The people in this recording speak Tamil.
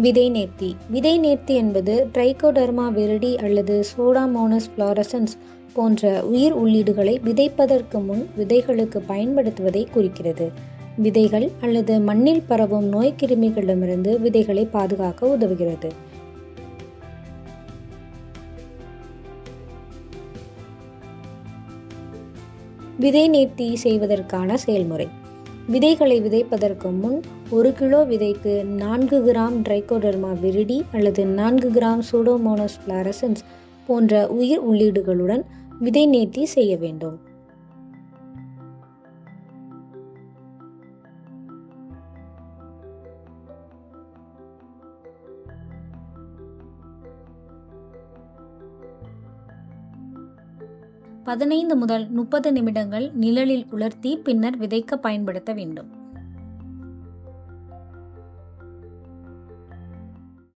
விதை நேர்த்தி விதை நேர்த்தி என்பது ட்ரைகோடர்மா விரடி அல்லது சோடாமோனஸ் ஃப்ளாரசன்ஸ் போன்ற உயிர் உள்ளீடுகளை விதைப்பதற்கு முன் விதைகளுக்கு பயன்படுத்துவதை குறிக்கிறது. விதைகள் அல்லது மண்ணில் பரவும் நோய்க்கிருமிகளிடமிருந்து விதைகளை பாதுகாக்க உதவுகிறது. விதை நேர்த்தி செய்வதற்கான செயல்முறை. விதைகளை விதைப்பதற்கு முன் ஒரு கிலோ விதைக்கு நான்கு கிராம் ட்ரைகோடர்மா விரிடி அல்லது நான்கு கிராம் சூடோமோனோஸ் பிளாரசன்ஸ் போன்ற உயிர் உள்ளீடுகளுடன் விதை நேர்த்தி செய்ய வேண்டும். பதினைந்து முதல் முப்பது நிமிடங்கள் நிழலில் உலர்த்தி பின்னர் விதைக்க பயன்படுத்த வேண்டும்.